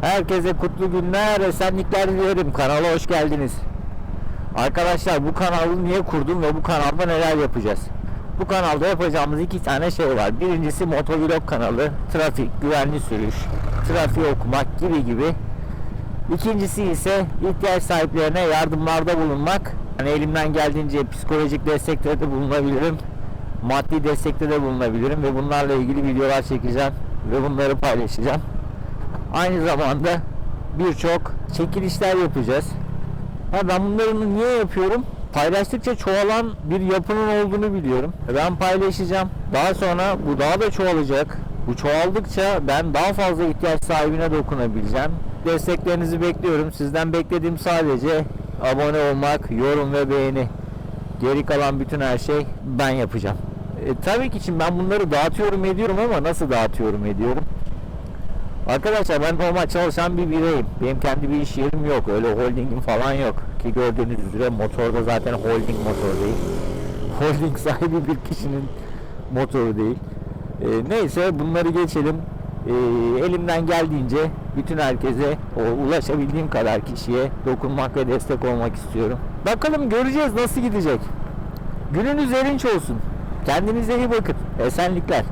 Herkese kutlu günler, esenlikler dilerim. Kanala hoş geldiniz. Arkadaşlar bu kanalı niye kurdum ve bu kanalda neler yapacağız? Bu kanalda yapacağımız iki tane şey var. Birincisi motovlog kanalı, trafik, güvenli sürüş, trafiği okumak gibi gibi. İkincisi ise ihtiyaç sahiplerine yardımlarda bulunmak. Hani elimden geldiğince psikolojik destekte de bulunabilirim. Maddi destekte de bulunabilirim ve bunlarla ilgili videolar çekeceğim ve bunları paylaşacağım. Aynı zamanda birçok çekilişler yapacağız. Ha ben bunları niye yapıyorum? Paylaştıkça çoğalan bir yapının olduğunu biliyorum. Ben paylaşacağım. Daha sonra bu daha da çoğalacak. Bu çoğaldıkça ben daha fazla ihtiyaç sahibine dokunabileceğim. Desteklerinizi bekliyorum. Sizden beklediğim sadece abone olmak, yorum ve beğeni. Geri kalan bütün her şey ben yapacağım. E, tabii ki şimdi ben bunları dağıtıyorum ediyorum ama nasıl dağıtıyorum ediyorum? Arkadaşlar ben normal çalışan bir bireyim. Benim kendi bir iş yerim yok. Öyle holdingim falan yok. Ki gördüğünüz üzere motorda zaten holding motor değil. Holding sahibi bir kişinin motoru değil. Ee, neyse bunları geçelim. Ee, elimden geldiğince bütün herkese o ulaşabildiğim kadar kişiye dokunmak ve destek olmak istiyorum. Bakalım göreceğiz nasıl gidecek. Gününüz erinç olsun. Kendinize iyi bakın. Esenlikler.